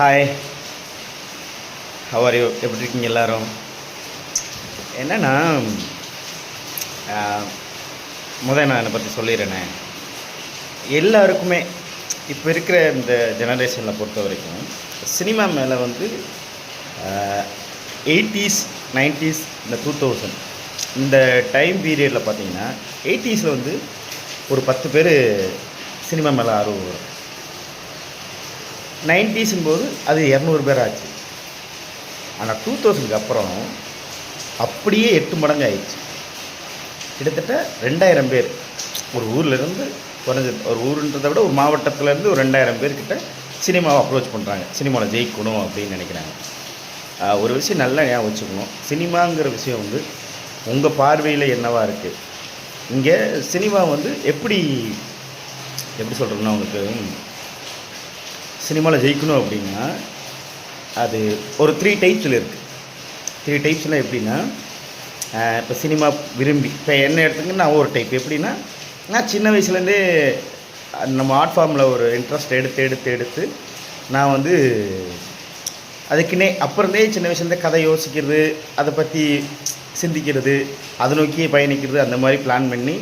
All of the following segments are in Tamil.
ஹாய் ஹவர் யூ எப்படி இருக்கீங்க எல்லாரும்? என்னென்னா முதல் முத நான் என்னை பற்றி சொல்லிடுறேனே. எல்லாருக்குமே இப்போ இருக்கிற இந்த ஜெனரேஷனில் பொறுத்த வரைக்கும் சினிமா மேலே வந்து எயிட்டிஸ் நைன்டிஸ் இந்த டூ தௌசண்ட் இந்த டைம் பீரியடில் பார்த்தீங்கன்னா எயிட்டிஸில் வந்து ஒரு பத்து பேர் சினிமா மேலே ஆர்வம் வரும். நைன்டிஸும் போது அது இரநூறு பேர் ஆச்சு ஆனால் டூ தௌசண்ட்க்கு அப்புறம் அப்படியே எட்டு மடங்கு ஆயிடுச்சு. கிட்டத்தட்ட ரெண்டாயிரம் பேர். ஒரு ஊர்லேருந்து குறைஞ்சது ஒரு ஊருன்றதை விட ஒரு மாவட்டத்துலேருந்து ஒரு ரெண்டாயிரம் பேர்கிட்ட சினிமாவை அப்ரோச் பண்ணுறாங்க சினிமாவில் ஜெயிக்கணும் அப்படின்னு நினைக்கிறாங்க. ஒரு விஷயம் நல்லா ஞாபகம் வச்சுக்கணும். சினிமாங்கிற விஷயம் வந்து உங்கள் பார்வையில் என்னவாக இருக்குது இங்கே சினிமா வந்து எப்படி எப்படி சொல்கிறதுன்னா உங்களுக்கு சினிமாவில் ஜெயிக்கணும் அப்படின்னா அது ஒரு த்ரீ டைப்ஸில் இருக்குது த்ரீ டைப்ஸ்லாம் எப்படின்னா இப்போ சினிமா விரும்பி இப்போ என்ன எடுத்துங்க நான் ஒரு டைப் எப்படின்னா நான் சின்ன வயசுலேருந்தே நம்ம ஆர்ட் ஃபார்மில் ஒரு இன்ட்ரெஸ்ட் எடுத்து எடுத்து எடுத்து நான் வந்து அதுக்குன்னே அப்புறந்தே சின்ன வயசுலேருந்தே கதை யோசிக்கிறது அதை பற்றி சிந்திக்கிறது அதை நோக்கியே பயணிக்கிறது அந்த மாதிரி பிளான் பண்ணி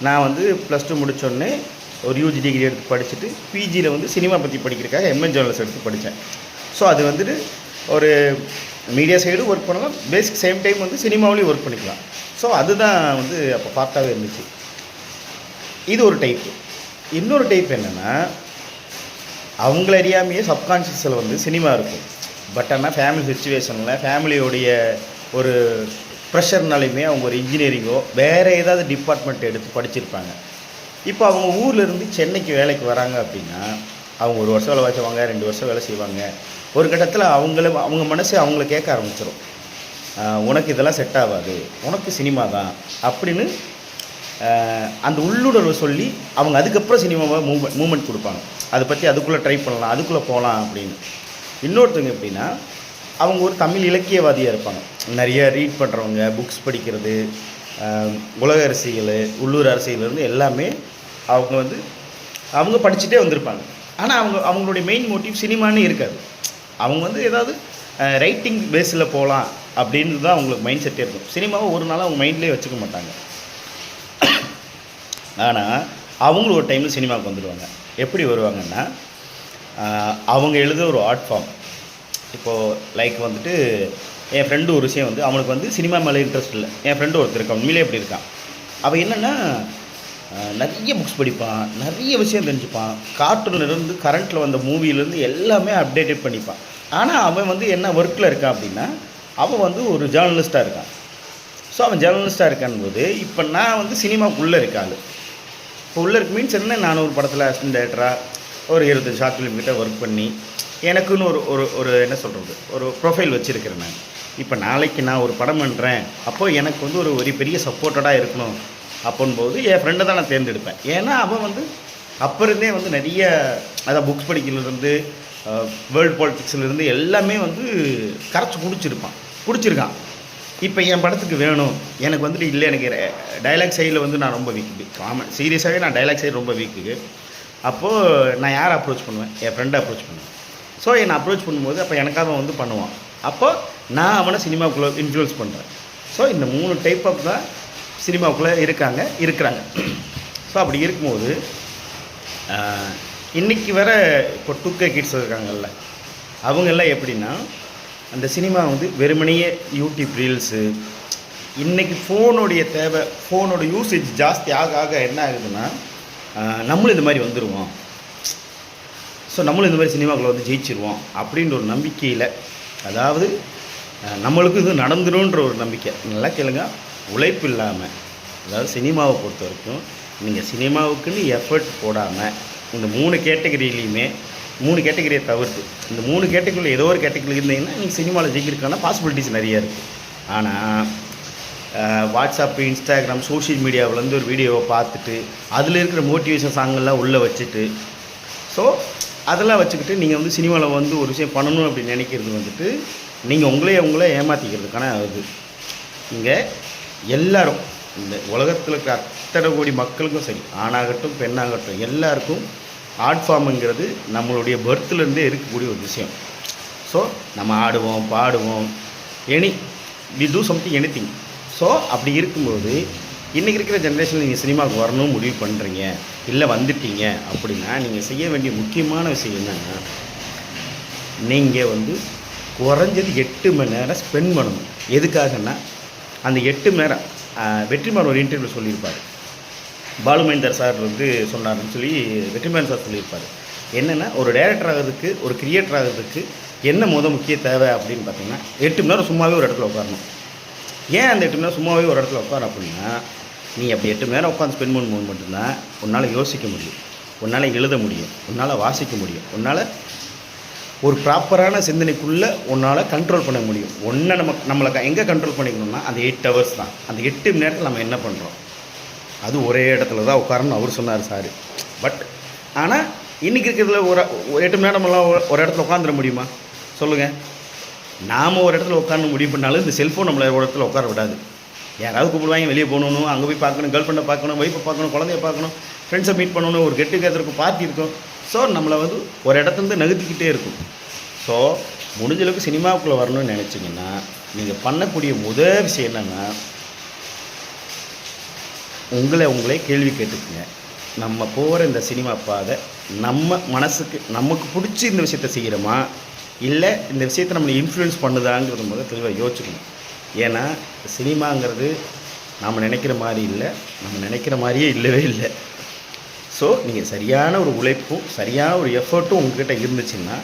நான் வந்து ப்ளஸ் டூ முடித்தோடனே ஒரு யூஜி டிகிரி எடுத்து படிச்சுட்டு பிஜியில் வந்து சினிமா பற்றி படிக்கிறதுக்காக எம்என் ஜேர்னல்ஸ் எடுத்து படித்தேன். ஸோ அது வந்துட்டு ஒரு மீடியா சைடும் ஒர்க் பண்ணலாம். பேசிக் சேம் டைம் வந்து சினிமாவிலையும் ஒர்க் பண்ணிக்கலாம். ஸோ அதுதான் வந்து அப்போ பார்த்தாவே இருந்துச்சு. இது ஒரு டைப் இன்னொரு டைப் என்னென்னா அவங்கள அறியாமையே சப்கான்ஷியஸில் வந்து சினிமா இருக்கும். பட் ஆனால் ஃபேமிலி சுச்சுவேஷனில் ஃபேமிலியோடைய ஒரு ப்ரெஷர்னாலையுமே அவங்க ஒரு இன்ஜினியரிங்கோ வேறு ஏதாவது டிபார்ட்மெண்ட் எடுத்து படிச்சிருப்பாங்க. இப்போ அவங்க ஊர்லேருந்து சென்னைக்கு வேலைக்கு வராங்க அப்படின்னா அவங்க ஒரு வருஷம் வேலை வச்சுவாங்க ரெண்டு வருஷம் வேலை செய்வாங்க. ஒரு கட்டத்தில் அவங்கள அவங்க மனசு அவங்கள கேட்க ஆரம்பிச்சிடும் உனக்கு இதெல்லாம் செட் ஆகாது. உனக்கு சினிமா தான். அப்படின்னு அந்த உள்ளுணர்வை சொல்லி அவங்க அதுக்கப்புறம் சினிமாவை மூவ்மெண்ட் மூமெண்ட் கொடுப்பாங்க. அதை பற்றி அதுக்குள்ளே ட்ரை பண்ணலாம் அதுக்குள்ளே போகலாம் அப்படின்னு. இன்னொருத்தவங்க எப்படின்னா அவங்க ஒரு தமிழ் இலக்கியவாதியாக இருப்பாங்க. நிறைய ரீட் பண்ணுறவங்க புக்ஸ் படிக்கிறது உலக அரசியல் உள்ளூர் அரசியலேருந்து எல்லாமே அவங்க வந்து அவங்க படிச்சுட்டே வந்திருப்பாங்க. ஆனால் அவங்க அவங்களுடைய மெயின் மோட்டிவ் சினிமான்னு இருக்காது. அவங்க வந்து ஏதாவது ரைட்டிங் பேஸில் போகலாம் அப்படின்னு தான் அவங்களுக்கு மைண்ட் செட்டே இருக்கும். சினிமாவை ஒரு நாள் அவங்க மைண்ட்லேயே வச்சுக்க மாட்டாங்க. ஆனால் அவங்களும் ஒரு டைமில் சினிமாவுக்கு வந்துடுவாங்க. எப்படி வருவாங்கன்னா அவங்க எழுத ஒரு ஆர்ட் ஃபார்ம் இப்போது லைக் வந்துட்டு என் ஃப்ரெண்டு ஒரு விஷயம் வந்து அவனுக்கு வந்து சினிமா மேலே இன்ட்ரெஸ்ட் இல்லை. என் ஃப்ரெண்டு ஒருத்தர் இருக்கான் உண்மையிலே எப்படி இருக்கான். அவன் என்னென்னா நிறைய புக்ஸ் படிப்பான் நிறைய விஷயம் தெரிஞ்சுப்பான். கார்ட்டூன்லேருந்து கரண்ட்டில் வந்த மூவிலேருந்து எல்லாமே அப்டேட்டட் பண்ணிப்பான். ஆனால் அவன் வந்து என்ன ஒர்க்கில் இருக்கான் அப்படின்னா அவன் வந்து ஒரு ஜேர்னலிஸ்ட்டாக இருக்கான். ஸோ அவன் ஜேர்னலிஸ்ட்டாக இருக்கான்போது இப்போ நான் வந்து சினிமாக்குள்ளே இருக்காள் இப்போ உள்ள இருக்கு மீன்ஸ் என்ன? நான் ஒரு படத்தில் அசிஸ்டன்ட் டேரக்டராக ஒரு இருபத்தஞ்சு ஷார்ட் ஃபிலிம் கிட்டே ஒர்க் பண்ணி எனக்குன்னு ஒரு ஒரு ஒரு என்ன சொல்கிறது ஒரு ப்ரொஃபைல் வச்சுருக்கிறேன் நான். இப்போ நாளைக்கு நான் ஒரு படம் பண்ணுறேன் அப்போது எனக்கு வந்து ஒரு ஒரு பெரிய சப்போர்ட்டடாக இருக்கணும். அப்போன்போது என் ஃப்ரெண்டை தான் நான் தேர்ந்தெடுப்பேன். ஏன்னா அவன் வந்து அப்போ இருந்தே வந்து நிறைய அதான் புக்ஸ் படிக்கிறதுலேருந்து வேர்ல்டு பாலிட்டிக்ஸ்லேருந்து எல்லாமே வந்து கரைச்சி குடிச்சிருப்பான். குடிச்சிருக்கான். இப்போ என் படத்துக்கு வேணும். எனக்கு வந்துட்டு இல்லை எனக்கு டைலாக் சைடில் வந்து நான் ரொம்ப வீக்கு காமன் சீரியஸாகவே நான் டைலாக் சைடு ரொம்ப வீக்கு அப்போது நான் யாரை அப்ரோச் பண்ணுவேன்? என் ஃப்ரெண்டை அப்ரோச் பண்ணுவேன். ஸோ என்னை அப்ரோச் பண்ணும்போது அப்போ எனக்காக அவன் வந்து பண்ணுவான். அப்போ நான் அவனை சினிமாவுக்குள்ளே இன்ஃப்ளூயன்ஸ் பண்ணுறேன் ஸோ இந்த மூணு டைப் ஆஃப் தான் சினிமாவுக்குள்ளே இருக்காங்க இருக்கிறாங்க. ஸோ அப்படி இருக்கும்போது இன்றைக்கி இன்னைக்கு வர இப்போ டூ கே கிட்ஸ் இருக்காங்கல்ல அவங்கெல்லாம் எப்படின்னா அந்த சினிமா வந்து வெறுமனையே யூடியூப் ரீல்ஸு இன்றைக்கி ஃபோனுடைய தேவை ஃபோனோட யூசேஜ் ஜாஸ்தி ஆக ஆக என்ன ஆகுதுன்னா நம்மளும் இந்த மாதிரி வந்துடுவோம் ஸோ நம்மளும் இந்த மாதிரி சினிமாக்குள்ள வந்து ஜெயிச்சிருவோம் அப்படின்ற ஒரு நம்பிக்கையில் அதாவது நம்மளுக்கு நம்மளுக்கும் இது நடந்துடும்ன்ற ஒரு நம்பிக்கை. நல்லா கேளுங்க. உழைப்பு இல்லாமல் அதாவது சினிமாவை பொறுத்த வரைக்கும் நீங்கள் சினிமாவுக்குன்னு எஃபர்ட் போடாமல் இந்த மூணு கேட்டகரியிலையுமே மூணு கேட்டகரியை தவிர்த்து இந்த மூணு கேட்டகரியில் ஏதோ ஒரு கேட்டகரி இருந்தீங்கன்னா நீங்கள் சினிமாவில் ஜெயிக்கிறதுக்கான பாசிபிலிட்டிஸ் நிறையா இருக்குது ஆனால் வாட்ஸ்அப்பு இன்ஸ்டாகிராம் சோஷியல் மீடியாவிலேருந்து ஒரு வீடியோவை பார்த்துட்டு அதில் இருக்கிற மோட்டிவேஷன் சாங்கெல்லாம் உள்ளே வச்சுட்டு ஸோ அதெல்லாம் வச்சுக்கிட்டு நீங்கள் வந்து சினிமாவில் வந்து ஒரு விஷயம் பண்ணணும் அப்படின்னு நினைக்கிறது வந்துட்டு நீங்கள் உங்களே உங்களே ஏமாற்றிக்கிறதுக்கான இது. இங்கே எல்லோரும் இந்த உலகத்தில் இருக்கிற அத்தனை கோடி மக்களுக்கும் சரி ஆணாகட்டும் பெண்ணாகட்டும் எல்லாருக்கும் ஆர்ட் ஃபார்முங்கிறது நம்மளுடைய பர்த்லேருந்தே இருக்கக்கூடிய ஒரு விஷயம். ஸோ நம்ம ஆடுவோம் பாடுவோம் any we do something anything so அப்படி இருக்கும்போது இன்றைக்கி இருக்கிற ஜென்ரேஷனில் நீங்கள் சினிமாவுக்கு வரணும்னு முடிவு பண்ணுறீங்க இல்லை வந்துட்டீங்க அப்படின்னா நீங்கள் செய்ய வேண்டிய முக்கியமான விஷயம் என்னென்னா நீங்கள் வந்து குறைஞ்சது எட்டு மணி நேரம் ஸ்பெண்ட் பண்ணணும். எதுக்காகன்னா அந்த எட்டு மணி நேரம் வெற்றிமாறன் ஒரு இன்டர்வியூ சொல்லியிருப்பார். பாலுமேந்தர் சார் வந்து சொன்னார்னு சொல்லி வெற்றிமாறன் சார் சொல்லியிருப்பார். என்னென்னா ஒரு டேரக்டர் ஆகிறதுக்கு ஒரு கிரியேட்டர் ஆகிறதுக்கு என்ன முத முக்கிய தேவை அப்படின்னு பார்த்தீங்கன்னா எட்டு மணி நேரம் சும்மாவே ஒரு இடத்துல உட்காரணும். ஏன் அந்த எட்டு மணி நேரம் சும்மாவே ஒரு இடத்துல உட்காரணும் அப்படின்னா நீ அப்படி எட்டு மணி நேரம் உட்காந்து ஸ்பெண்ட் பண்ணும்போது மட்டும்தான் உன்னால் யோசிக்க முடியும். உன்னால் எழுத முடியும். உன்னால் வாசிக்க முடியும். உன்னால் ஒரு ப்ராப்பரான சிந்தனைக்குள்ளே உன்னால் கண்ட்ரோல் பண்ண முடியும். ஒன்றை நம்ம நம்மளை எங்கே கண்ட்ரோல் பண்ணிக்கணும்னா அந்த எயிட் ஹவர்ஸ் தான். அந்த எட்டு மணி நேரத்தில் நம்ம என்ன பண்ணுறோம் அது ஒரே இடத்துல தான் உட்காரணும் அவர் சொன்னார் சார் பட் ஆனால் இன்றைக்கி இருக்கிறதுல ஒரு ஒரு எட்டு மணி நேரமெல்லாம் ஒரு- ஒரு இடத்துல உட்காந்துட முடியுமா? சொல்லுங்கள் நாம் ஒரு இடத்துல உட்காந்து முடிவு பண்ணாலும் இந்த செல்ஃபோன் நம்மளை ஒரு இடத்துல உட்கார விடாது. யாராவது கூப்பிடுவாங்க வெளியே போகணும் அங்கே போய் பார்க்கணும் கேர்ள் ஃப்ரெண்டை பார்க்கணும் ஒய்ஃபை பார்க்கணும் குழந்தைய பார்க்கணும் ஃப்ரெண்ட்ஸை மீட் பண்ணணும் ஒரு கெட் டுகெதர் இருக்கும் பார்ட்டி இருக்கும். ஸோ நம்மளை வந்து ஒரு இடத்துலேருந்து நகர்த்திக்கிட்டே இருக்கும். ஸோ முடிஞ்சளவுக்கு சினிமாவுக்குள்ளே வரணும்னு நினச்சிங்கன்னா நீங்கள் பண்ணக்கூடிய முதல் விஷயம் என்னென்னா உங்களை உங்களே கேள்வி கேட்டுக்குங்க. நம்ம போகிற இந்த சினிமா பாதை நம்ம மனசுக்கு நமக்கு பிடிச்சி இந்த விஷயத்த செய்கிறோமா இல்லை இந்த விஷயத்தை நம்மளை இன்ஃப்ளூயன்ஸ் பண்ணுதாங்கிறது முதல் தெளிவாக யோசிக்கணும் ஏன்னா சினிமாங்கிறது நாம் நினைக்கிற மாதிரி இல்லை நம்ம நினைக்கிற மாதிரியே இல்லவே இல்லை. ஸோ நீங்கள் சரியான ஒரு உழைப்பும் சரியான ஒரு எஃபர்ட்டும் உங்ககிட்ட இருந்துச்சுன்னா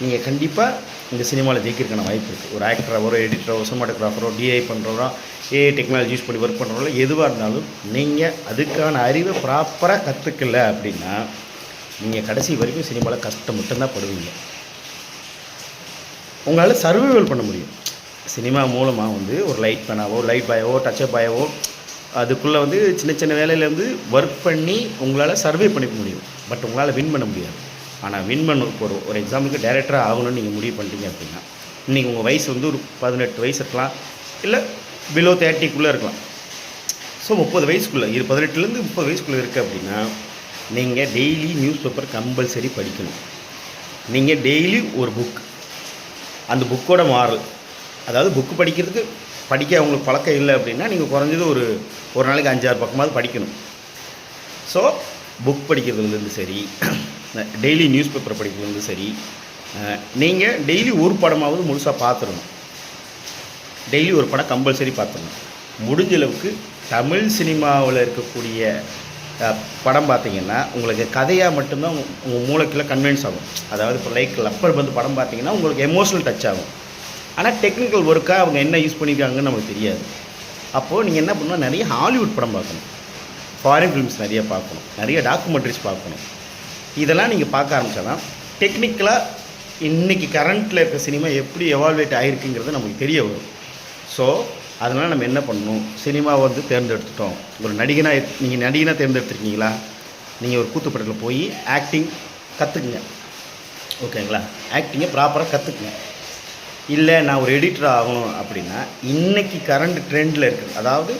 நீங்கள் கண்டிப்பாக இந்த சினிமாவில் ஜெயிக்கிறதுக்கான வாய்ப்பு இருக்குது ஒரு ஆக்டராகவோ ஒரு எடிட்டரோ சினிமாட்டோகிராஃபரோ டிஐ பண்ணுறவரோ ஏஐ டெக்னாலஜி யூஸ் பண்ணி ஒர்க் பண்ணுறவங்களோ எதுவாக இருந்தாலும் நீங்கள் அதுக்கான அறிவை ப்ராப்பராக கற்றுக்கல அப்படின்னா நீங்கள் கடைசி வரைக்கும் சினிமாவில் கஷ்டம் மட்டும்தான் படுவீங்க. உங்களால் சர்வைவல் பண்ண முடியும். சினிமா மூலமாக வந்து ஒரு லைட் பேனாவோ லைட் பாயவோ டச்சப் பாயவோ அதுக்குள்ளே வந்து சின்ன சின்ன வேலையிலேருந்து ஒர்க் பண்ணி உங்களால் சர்வே பண்ணிக்க முடியும். பட் உங்களால் வின் பண்ண முடியாது. ஆனால் வின் பண்ண ஒரு ஒரு எக்ஸாம்பிளுக்கு டேரக்டராக ஆகணும்னு நீங்கள் முடிவு பண்ணிட்டீங்க அப்படின்னா இன்றைக்கி உங்கள் வயசு வந்து ஒரு பதினெட்டு வயசு இருக்கலாம் இல்லை பிலோ தேர்ட்டிக்குள்ளே இருக்கலாம். ஸோ முப்பது வயசுக்குள்ளே இரு பதினெட்டுலேருந்து முப்பது வயசுக்குள்ளே இருக்குது அப்படின்னா நீங்கள் டெய்லி நியூஸ் பேப்பர் கம்பல்சரி படிக்கணும். நீங்கள் டெய்லி ஒரு புக் அந்த புக்கோட மாறல் அதாவது புக்கு படிக்கிறதுக்கு படிக்க அவங்களுக்கு பழக்கம் இல்லை அப்படின்னா நீங்கள் குறைஞ்சது ஒரு ஒரு நாளைக்கு அஞ்சாறு பக்கமாவது படிக்கணும். ஸோ புக் படிக்கிறதுலேருந்து சரி டெய்லி நியூஸ் பேப்பர் படிக்கிறதுலேருந்து சரி நீங்கள் டெய்லி ஒரு படமாவது முழுசாக பார்த்துடணும். டெய்லி ஒரு படம் கம்பல்சரி பார்த்துடணும். முடிஞ்ச அளவுக்கு தமிழ் சினிமாவில் இருக்கக்கூடிய படம் பார்த்தீங்கன்னா உங்களுக்கு கதையாக மட்டும்தான் உங்கள் மூளைக்குள்ளே கன்வின்ஸ் ஆகும். அதாவது இப்போ லைக் லப்பர் வந்து படம் பார்த்தீங்கன்னா உங்களுக்கு எமோஷனல் டச் ஆகும். ஆனால் டெக்னிக்கல் ஒர்க்காக அவங்க என்ன யூஸ் பண்ணியிருக்காங்கன்னு நமக்கு தெரியாது. அப்போது நீங்கள் என்ன பண்ணணும்? நிறைய ஹாலிவுட் படம் பார்க்கணும். ஃபாரின் ஃபிலிம்ஸ் நிறைய பார்க்கணும். நிறைய டாக்குமெண்ட்ரிஸ் பார்க்கணும். இதெல்லாம் நீங்கள் பார்க்க ஆரம்பிச்சா தான் டெக்னிக்கலாக இன்றைக்கி கரண்ட்டில் இருக்க சினிமா எப்படி எவால்வேட் ஆகிருக்குங்கிறது நமக்கு தெரிய வரும். ஸோ அதனால் நம்ம என்ன பண்ணணும்? சினிமா வந்து தேர்ந்தெடுத்துட்டோம். ஒரு நடிகனாக நீங்கள் நடிகனாக தேர்ந்தெடுத்துருக்கீங்களா? நீங்கள் ஒரு கூத்துப்படத்தில் போய் ஆக்டிங் கற்றுக்குங்க ஓகேங்களா ஆக்டிங்கை ப்ராப்பராக கற்றுக்குங்க இல்லை நான் ஒரு எடிட்டர் ஆகணும் அப்படின்னா இன்றைக்கி கரண்ட் ட்ரெண்டில் இருக்குது அதாவது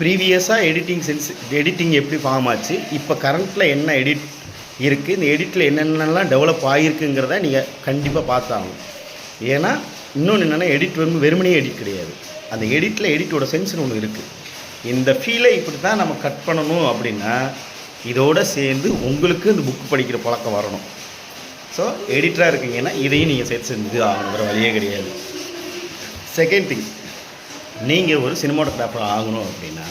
ப்ரீவியஸாக எடிட்டிங் சென்ஸ் எடிட்டிங் எப்படி ஃபார்ம் ஆச்சு இப்போ கரண்ட்டில் என்ன எடிட் இருக்குது இந்த எடிட்டில் என்னென்னலாம் டெவலப் ஆகிருக்குங்கிறத நீங்கள் கண்டிப்பாக பார்த்தாகணும். ஏன்னா இன்னொன்று என்னென்னா எடிட் வந்து வெறுமனே எடிட் கிடையாது. அந்த எடிட்டில் எடிட்டோட சென்ஸ்னு ஒன்று இருக்குது இந்த ஃபீலை இப்படி தான் நம்ம கட் பண்ணணும் அப்படின்னா இதோட சேர்ந்து உங்களுக்கு இந்த புக் படிக்கிற பழக்கம் வரணும். ஸோ எடிட்டராக இருக்கீங்கன்னா இதையும் நீங்கள் சேர்த்து செஞ்சு ஆகணும் வேறு வழியே கிடையாது. செகண்ட் திங் நீங்கள் ஒரு சினிமாட்டோகிராஃபர் ஆகணும் அப்படின்னா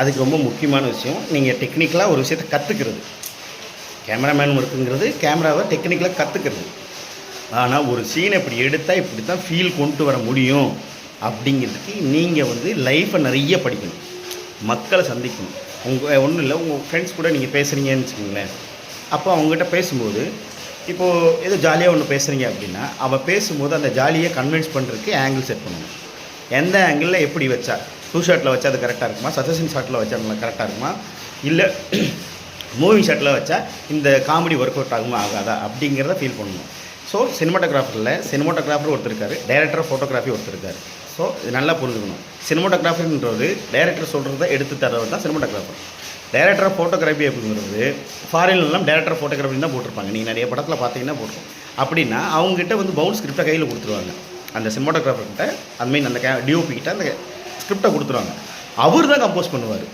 அதுக்கு ரொம்ப முக்கியமான விஷயம் நீங்கள் டெக்னிக்கலாக ஒரு விஷயத்தை கற்றுக்கிறது கேமராமேன் இருக்குங்கிறது கேமராவை டெக்னிக்கலாக கற்றுக்கிறது ஆனால் ஒரு சீனை இப்படி எடுத்தால் இப்படி தான் ஃபீல் கொண்டு வர முடியும் அப்படிங்கிறதுக்கு நீங்கள் வந்து லைஃப்பை நிறைய படிக்கணும். மக்களை சந்திக்கணும். உங்கள் ஒன்றும் இல்லை உங்கள் ஃப்ரெண்ட்ஸ் கூட நீங்கள் பேசுகிறீங்கன்னு வச்சுக்கோங்களேன். அப்போ அவங்ககிட்ட பேசும்போது இப்போது ஏதோ ஜாலியாக ஒன்று பேசுகிறீங்க அப்படின்னா அவள் பேசும்போது அந்த ஜாலியை கன்வின்ஸ் பண்ணுறதுக்கு ஆங்கிள் செட் பண்ணணும் எந்த ஆங்கிளில் எப்படி வச்சா? டூ ஷாட்டில் வச்சா அது கரெக்டாக இருக்குமா? சஜஷன் ஷாட்டில் வச்சா நல்லா கரெக்டாக இருக்குமா? இல்லை மூவி ஷாட்டில் வச்சா இந்த காமெடி ஒர்க் அவுட் ஆகுமா ஆகாதா? அப்படிங்கிறத ஃபீல் பண்ணணும். ஸோ சினிமாட்டோகிராஃபரில் சினிமாட்டோகிராஃபர் ஒருத்தர் இருக்காரு டைரக்டர் ஃபோட்டோகிராஃபி ஒருத்தர் இருக்காரு. ஸோ இது நல்லா புரிஞ்சுக்கணும். சினிமாட்டோகிராஃபர்ன்றது டைரக்டர் சொல்கிறத எடுத்து தரவர் தான் சினிமாட்டோகிராஃபர் டேரக்டர் ஆஃப் ஃபோட்டோகிராஃபி அப்படிங்கிறது ஃபாரின்லாம் டேரக்டர் ஆஃப் ஃபோட்டோகிராஃபி தான் போட்டிருப்பாங்க. நீங்கள் நிறைய படத்தில் பார்த்தீங்கன்னா போட்டிருக்கோம். அப்படின்னா அவங்ககிட்ட வந்து பவுல் ஸ்கிரிப்டை கையில் கொடுத்துருவாங்க. அந்த சினிமாட்டோகிராஃபர்கிட்ட அதுமாரி அந்த அந்த கே டிஓபி கிட்ட அந்த ஸ்கிரிப்டை கொடுத்துருவாங்க. அவர் தான் கம்போஸ் பண்ணுவார்.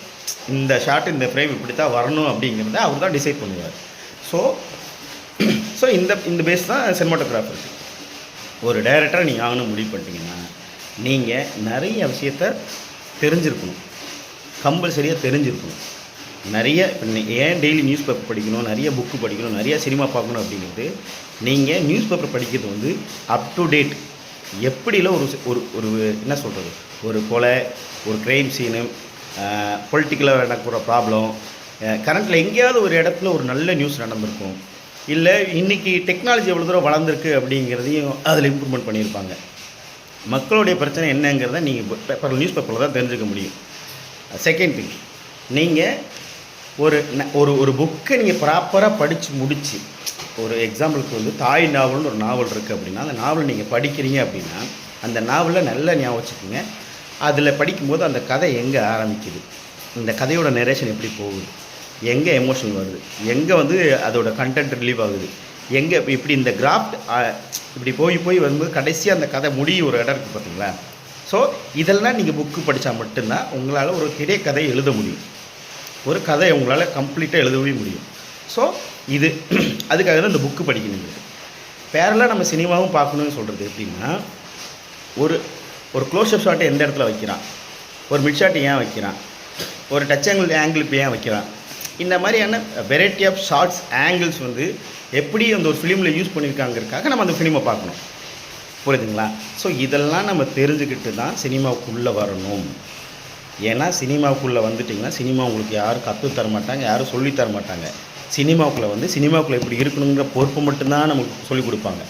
இந்த ஷார்ட் இந்த ஃப்ரேம் இப்படி தான் வரணும் அப்படிங்கிறத அவர் தான் டிசைட் பண்ணுவார். ஸோ ஸோ இந்த இந்த பேஸ் தான் சினிமாட்டோகிராஃபர் ஒரு டைரக்டராக நீங்கள் ஆகணும் முடிவு பண்ணிட்டீங்கன்னா நீங்கள் நிறைய விஷயத்த தெரிஞ்சிருக்கணும். கம்பல்சரியாக தெரிஞ்சிருக்கணும். நிறைய ஏன் டெய்லி நியூஸ் பேப்பர் படிக்கணும் நிறைய புக்கு படிக்கணும் நிறைய சினிமா பார்க்கணும் அப்படிங்கிறது நீங்கள் நியூஸ் பேப்பர் படிக்கிறது வந்து அப் டு டேட் எப்படிலாம் ஒரு ஒரு ஒரு என்ன சொல்கிறது ஒரு கொலை ஒரு க்ரைம் சீனு பொலிட்டிக்கலாக நடக்கிற ப்ராப்ளம் கரண்ட்டில் எங்கேயாவது ஒரு இடத்துல ஒரு நல்ல நியூஸ் நடந்திருக்கும். இல்லை இன்றைக்கி டெக்னாலஜி எவ்வளோ தூரம் வளர்ந்துருக்கு அப்படிங்கிறதையும் அதில் இம்ப்ரூவ்மெண்ட் பண்ணியிருப்பாங்க. மக்களுடைய பிரச்சனை என்னங்கிறத நீங்கள் பேப்பர் நியூஸ் பேப்பரில் தான் தெரிஞ்சுக்க முடியும். செகண்ட் திங் நீங்கள் ஒரு ந- ஒரு ஒரு புக்கை நீங்கள் ப்ராப்பராக படித்து முடித்து ஒரு எக்ஸாம்பிளுக்கு வந்து தாய் நாவல்னு ஒரு நாவல் இருக்குது அப்படின்னா அந்த நாவலை நீங்கள் படிக்கிறீங்க அப்படின்னா அந்த நாவலை நல்லா ஞாபகம் வச்சுக்கோங்க. அதில் படிக்கும்போது அந்த கதை எங்கே ஆரம்பிக்குது? இந்த கதையோட நரேஷன் எப்படி போகுது? எங்கே எமோஷன் வருது? எங்கே வந்து அதோட கண்டென்ட் ரிலீவ் ஆகுது? எங்கே இப்படி இந்த கிராஃப்ட் இப்படி போய் போய் வரும்போது கடைசியாக அந்த கதை முடிய ஒரு இடம் இருக்குது பார்த்தீங்களா ஸோ இதெல்லாம் நீங்கள் புக்கு படித்தா மட்டும்தான் உங்களால் ஒரு திரைக்கதை கதை எழுத முடியும். ஒரு கதையை உங்களால் கம்ப்ளீட்டாக எழுதவே முடியும். ஸோ இது அதுக்காக தான் இந்த புக்கு படிக்கணுங்க. பேரலாக நம்ம சினிமாவும் பார்க்கணும்னு சொல்கிறது எப்படின்னா ஒரு ஒரு க்ளோஸ்அப் ஷாட்டை எந்த இடத்துல வைக்கிறான்? ஒரு மிட் ஷாட் ஏன் வைக்கிறான்? ஒரு டச் ஆங்கிள் ஆங்கிள் இப்போ ஏன் வைக்கிறான்? இந்த மாதிரியான வெரைட்டி ஆஃப் ஷார்ட்ஸ் ஆங்கிள்ஸ் வந்து எப்படி அந்த ஒரு ஃபிலிமில் யூஸ் பண்ணியிருக்காங்கிறதுக்காக நம்ம அந்த ஃபிலிமை பார்க்கணும். புரியுதுங்களா? ஸோ இதெல்லாம் நம்ம தெரிஞ்சுக்கிட்டு தான் சினிமாவுக்குள்ளே வரணும். ஏன்னா சினிமாவுக்குள்ளே வந்துட்டிங்கன்னா சினிமா உங்களுக்கு யாரும் கற்று தர மாட்டாங்க யாரும் சொல்லித்தர மாட்டாங்க. சினிமாவுக்குள்ளே வந்து சினிமாவுக்குள்ளே இப்படி இருக்கணுங்கிற பொறுப்பு மட்டும்தான் நமக்கு சொல்லிக் கொடுப்பாங்க.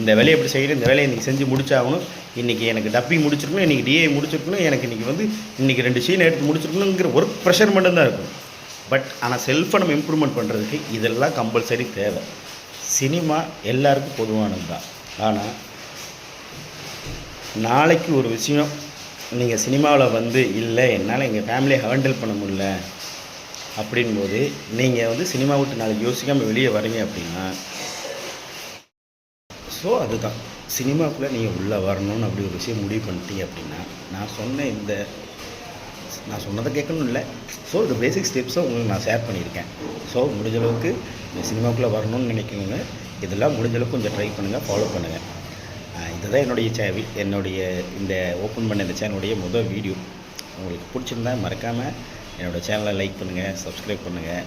இந்த வேலையை எப்படி செய்யணும் இந்த வேலையை இன்றைக்கி செஞ்சு முடிச்சாகணும் இன்றைக்கி எனக்கு டப்பிங் முடிச்சிருக்கணும் இன்றைக்கி டிஏ முடிச்சிருக்கணும் எனக்கு இன்றைக்கி வந்து இன்றைக்கி ரெண்டு சீன் எடுத்து முடிச்சிருக்கணுங்கிற ஒர்க் ப்ரெஷர் மட்டும்தான் இருக்கும். பட் ஆனால் செல்ஃபை நம்ம இம்ப்ரூவ்மெண்ட் பண்ணுறதுக்கு இதெல்லாம் கம்பல்சரி தேவை. சினிமா எல்லாருக்கும் பொதுவானது தான் ஆனால் நாளைக்கு ஒரு விஷயம் நீங்கள் சினிமாவில் வந்து இல்லை என்னால் எங்கள் ஃபேமிலியை ஹேண்டில் பண்ண முடியல. அப்படின்போது நீங்கள் வந்து சினிமா விட்டு நாளைக்கு யோசிக்காமல் வெளியே வரீங்க அப்படின்னா ஸோ அதுதான். சினிமாக்குள்ளே நீங்கள் உள்ளே வரணும்னு அப்படி ஒரு விஷயம் முடிவு பண்ணிட்டீங்க அப்படின்னா நான் சொன்ன இந்த நான் சொன்னதை கேட்கணும் இல்லை. ஸோ இந்த பேசிக் ஸ்டெப்ஸை உங்களுக்கு நான் ஷேர் பண்ணியிருக்கேன். ஸோ முடிஞ்ச அளவுக்கு இந்த சினிமாக்குள்ளே வரணும்னு நினைக்கிறவங்க இதெல்லாம் முடிஞ்ச அளவுக்கு கொஞ்சம் ட்ரை பண்ணுங்கள் ஃபாலோ பண்ணுங்கள் இதுதான் என்னுடைய சே என்னுடைய இந்த ஓப்பன் பண்ண இந்த சேனலுடைய முதல் வீடியோ உங்களுக்கு பிடிச்சிருந்தா மறக்காமல் என்னோடய சேனலை லைக் பண்ணுங்கள் சப்ஸ்கிரைப் பண்ணுங்கள்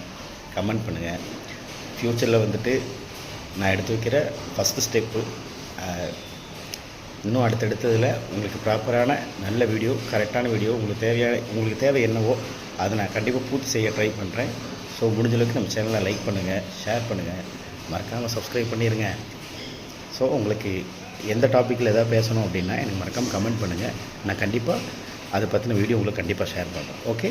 கமெண்ட் பண்ணுங்கள் ஃப்யூச்சரில் வந்துட்டு நான் எடுத்து வைக்கிற ஃபஸ்ட்டு ஸ்டெப்பு இன்னும் அடுத்தடுத்ததில் உங்களுக்கு ப்ராப்பரான நல்ல வீடியோ கரெக்டான வீடியோ உங்களுக்கு தேவையான உங்களுக்கு தேவை என்னவோ அதை நான் கண்டிப்பாக பூர்த்தி செய்ய ட்ரை பண்ணுறேன் ஸோ முடிஞ்சளவுக்கு நம்ம சேனலை லைக் பண்ணுங்கள் ஷேர் பண்ணுங்கள் மறக்காமல் சப்ஸ்கிரைப் பண்ணிடுங்க ஸோ உங்களுக்கு எந்த டாப்பிக்கில் எதாவது பேசணும் அப்படின்னா எனக்கு மறக்காமல் கமெண்ட் பண்ணுங்கள் நான் கண்டிப்பாக அதை பற்றின வீடியோ உங்களுக்கு கண்டிப்பாக ஷேர் பண்ணுறேன் ஓகே